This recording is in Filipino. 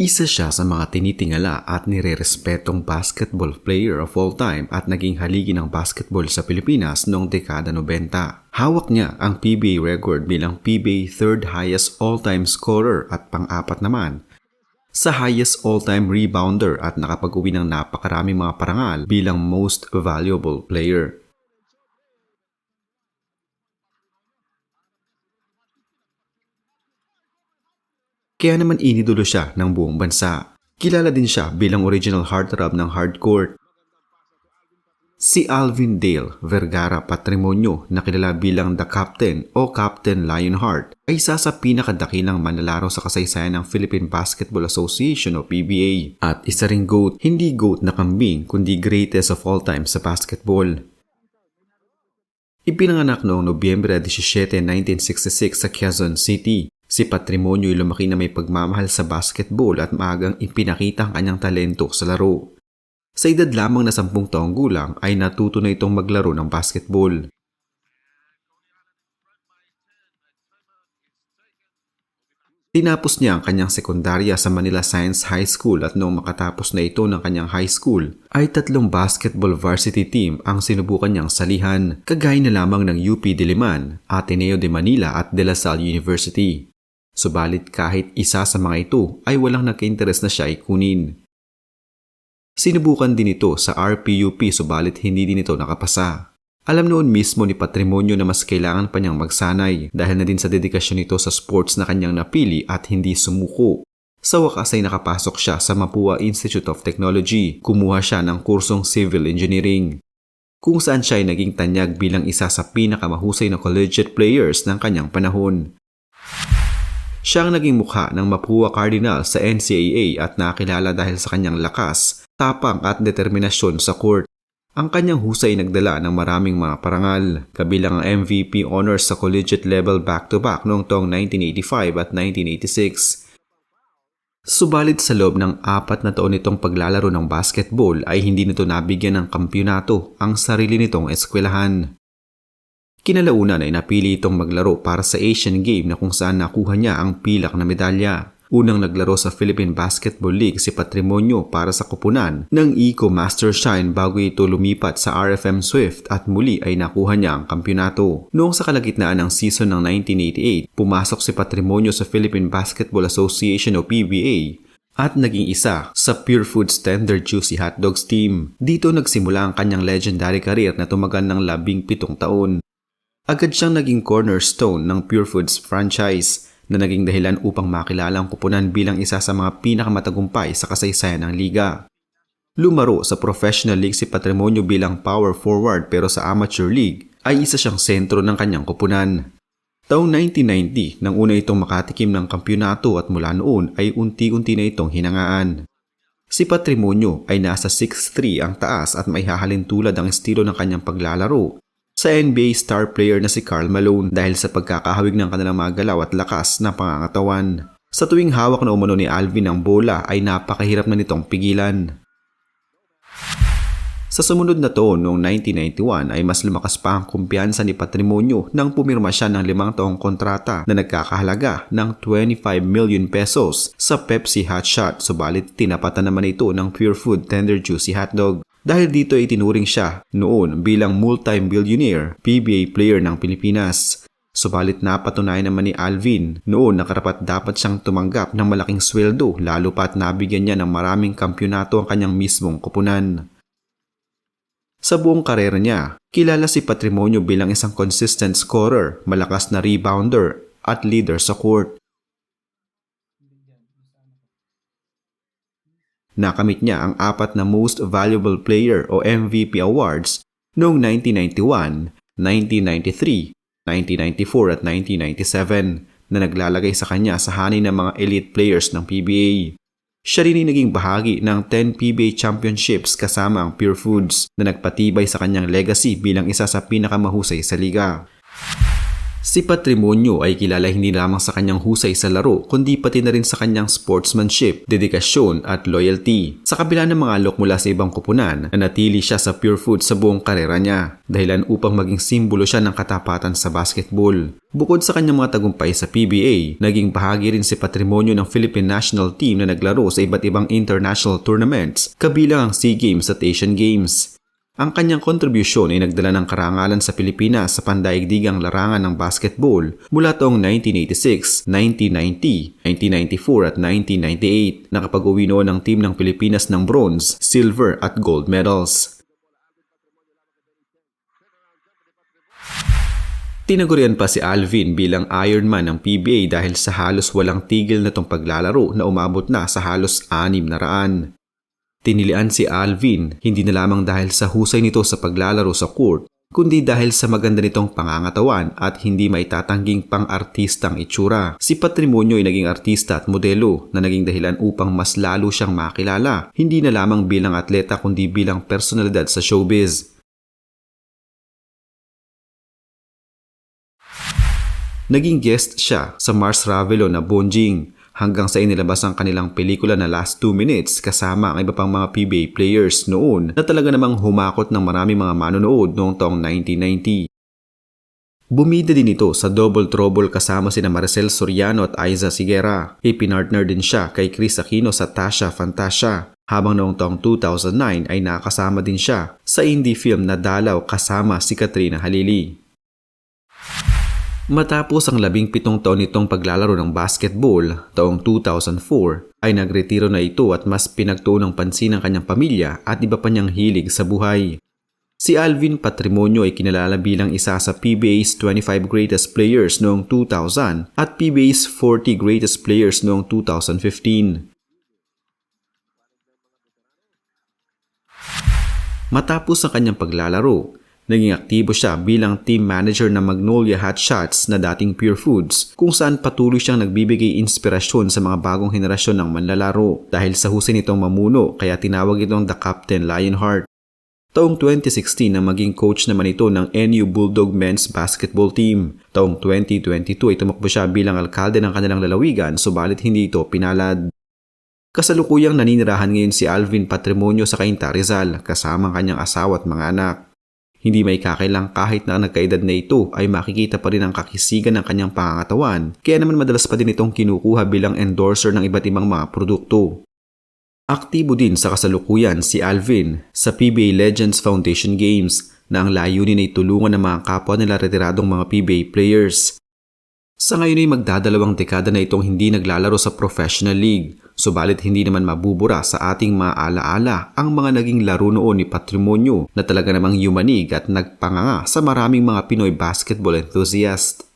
Isa siya sa mga tinitingala at nirerespetong basketball player of all time at naging haligi ng basketball sa Pilipinas noong dekada 90. Hawak niya ang PBA record bilang PBA third highest all-time scorer at pang-apat naman sa highest all-time rebounder at nakapag-uwi ng napakaraming mga parangal bilang most valuable player. Kaya naman inidulo siya ng buong bansa. Kilala din siya bilang original heartthrob ng hardcourt. Si Alvin Dale Vergara Patrimonio na kilala bilang The Captain o Captain Lionheart ay isa sa pinakadakilang manlalaro sa kasaysayan ng Philippine Basketball Association o PBA at isa ring GOAT, hindi GOAT na kambing kundi greatest of all time sa basketball. Ipinanganak noong Nobyembre 17, 1966 sa Quezon City. Si Patrimonio ay lumaki na may pagmamahal sa basketball at maagang ipinakita ang kanyang talento sa laro. Sa edad lamang na 10 taong gulang ay natuto na itong maglaro ng basketball. Tinapos niya ang kanyang sekundarya sa Manila Science High School at noong makatapos na ito ng kanyang high school ay tatlong basketball varsity team ang sinubukan niyang salihan kagaya na lamang ng UP Diliman, Ateneo de Manila at De La Salle University. Subalit kahit isa sa mga ito ay walang nagka-interes na siya ay kunin. Sinubukan din ito sa RPUP subalit hindi din ito nakapasa. Alam noon mismo ni Patrimonio na mas kailangan pa niyang magsanay dahil na din sa dedikasyon nito sa sports na kanyang napili at hindi sumuko. Sa wakas ay nakapasok siya sa Mapua Institute of Technology. Kumuha siya ng kursong Civil Engineering kung saan siya ay naging tanyag bilang isa sa pinakamahusay na collegiate players ng kanyang panahon. Siya ang naging mukha ng Mapua Cardinals sa NCAA at nakilala dahil sa kanyang lakas, tapang at determinasyon sa court. Ang kanyang husay nagdala ng maraming mga parangal, kabilang ang MVP honors sa collegiate level back-to-back noong taong 1985 at 1986. Subalit sa loob ng apat na taon nitong paglalaro ng basketball ay hindi nito nabigyan ng kampyonato ang sarili nitong eskwelahan. Kinalaunan ay napili itong maglaro para sa Asian Game na kung saan nakuha niya ang pilak na medalya. Unang naglaro sa Philippine Basketball League si Patrimonio para sa kupunan ng Eco Master Shine bago ito lumipat sa RFM Swift at muli ay nakuha niya ang kampyonato. Noong sa kalagitnaan ng season ng 1988, pumasok si Patrimonio sa Philippine Basketball Association o PBA at naging isa sa Pure Foods Tender Juicy Hot Dogs team. Dito nagsimula ang kanyang legendary career na tumagal ng labing pitong taon. Agad siyang naging cornerstone ng Pure Foods franchise na naging dahilan upang makilala ang kupunan bilang isa sa mga pinakamatagumpay sa kasaysayan ng liga. Lumaro sa professional league si Patrimonio bilang power forward pero sa amateur league ay isa siyang sentro ng kanyang kupunan. Taong 1990 nang una itong makatikim ng kampyonato at mula noon ay unti-unti na itong hinangaan. Si Patrimonio ay nasa 6'3 ang taas at may hahalin tulad ang estilo ng kanyang paglalaro sa NBA star player na si Karl Malone dahil sa pagkakahawig ng kanilang mga galaw at lakas na pangangatawan. Sa tuwing hawak na umano ni Alvin ang bola ay napakahirap na nitong pigilan. Sa sumunod na taon noong 1991 ay mas lumakas pa ang kumpiyansa ni Patrimonio nang pumirma siya ng limang taong kontrata na nagkakahalaga ng 25 million pesos sa Pepsi Hot Shot subalit tinapatan naman ito ng Pure Food Tender Juicy Hotdog. Dahil dito ay tinuring siya noon bilang multi-billionaire PBA player ng Pilipinas. Subalit napatunayan naman ni Alvin noon na karapat dapat siyang tumanggap ng malaking sweldo lalo pat nabigyan niya ng maraming kampyonato ang kanyang mismong kupunan. Sa buong karera niya, kilala si Patrimonio bilang isang consistent scorer, malakas na rebounder at leader sa court. Nakamit niya ang apat na Most Valuable Player o MVP awards noong 1991, 1993, 1994 at 1997 na naglalagay sa kanya sa hanay ng mga elite players ng PBA. Siya rin ay naging bahagi ng 10 PBA Championships kasama ang Pure Foods na nagpatibay sa kanyang legacy bilang isa sa pinakamahusay sa liga. Si Patrimonio ay kilala hindi lamang sa kanyang husay sa laro kundi pati na rin sa kanyang sportsmanship, dedikasyon at loyalty. Sa kabila ng mga alok mula sa ibang kupunan, nanatili siya sa Pure Food sa buong karera niya dahilan upang maging simbolo siya ng katapatan sa basketball. Bukod sa kanyang mga tagumpay sa PBA, naging bahagi rin si Patrimonio ng Philippine National Team na naglaro sa iba't ibang international tournaments, kabilang ang SEA Games at Asian Games. Ang kanyang kontribusyon ay nagdala ng karangalan sa Pilipinas sa pandaigdigang larangan ng basketball mula taong 1986, 1990, 1994 at 1998 nakapag-uwi noon ng team ng Pilipinas ng bronze, silver at gold medals. Tinagurian pa si Alvin bilang Ironman ng PBA dahil sa halos walang tigil na tong paglalaro na umabot na sa halos anim na raan. Tinilian si Alvin hindi na lamang dahil sa husay nito sa paglalaro sa court, kundi dahil sa maganda nitong pangangatawan at hindi maitatangging pang-artistang itsura. Si Patrimonio ay naging artista at modelo na naging dahilan upang mas lalo siyang makilala, hindi na lamang bilang atleta kundi bilang personalidad sa showbiz. Naging guest siya sa Mars Ravelo na Bonjing hanggang sa inilabas ang kanilang pelikula na Last 2 Minutes kasama ang iba pang mga PBA players noon na talaga namang humakot ng maraming mga manonood noong taong 1990. Bumida din ito sa Double Trouble kasama sina Marcel Soriano at Aiza Sigera. Ipinartner din siya kay Chris Aquino sa Tasha Fantasia. Habang noong taong 2009 ay nakasama din siya sa indie film na Dalaw kasama si Katrina Halili. Matapos ang labing pitong taon nitong paglalaro ng basketball taong 2004 ay nagretiro na ito at mas pinagtuon ng pansin ng kanyang pamilya at iba pa niyang hilig sa buhay. Si Alvin Patrimonio ay kinalala bilang isa sa PBA's 25 Greatest Players noong 2000 at PBA's 40 Greatest Players noong 2015. Matapos ang kanyang paglalaro, Naging aktibo siya bilang team manager ng Magnolia Hot Shots na dating Pure Foods kung saan patuloy siyang nagbibigay inspirasyon sa mga bagong henerasyon ng manlalaro dahil sa husay nitong mamuno kaya tinawag itong The Captain Lionheart. Taong 2016 na maging coach naman ito ng NU Bulldog Men's Basketball Team. Taong 2022 ay tumakbo siya bilang alkalde ng kanilang lalawigan subalit hindi ito pinalad. Kasalukuyang naninirahan ngayon si Alvin Patrimonio sa Cainta Rizal kasama ang kanyang asawa at mga anak. Hindi may kakailang kahit na nagkaedad na ito ay makikita pa rin ang kakisigan ng kanyang pangangatawan kaya naman madalas pa din itong kinukuha bilang endorser ng iba't ibang mga produkto. Aktibo din sa kasalukuyan si Alvin sa PBA Legends Foundation Games na ang layunin ay tulungan ng mga kapwa nila retiradong mga PBA players. Sa ngayon ay magdadalawang dekada na itong hindi naglalaro sa professional league Subalit hindi naman mabubura sa ating maalaala ang mga naging laro noon ni Patrimonio na talaga namang yumanig at nagpanganga sa maraming mga Pinoy basketball enthusiast.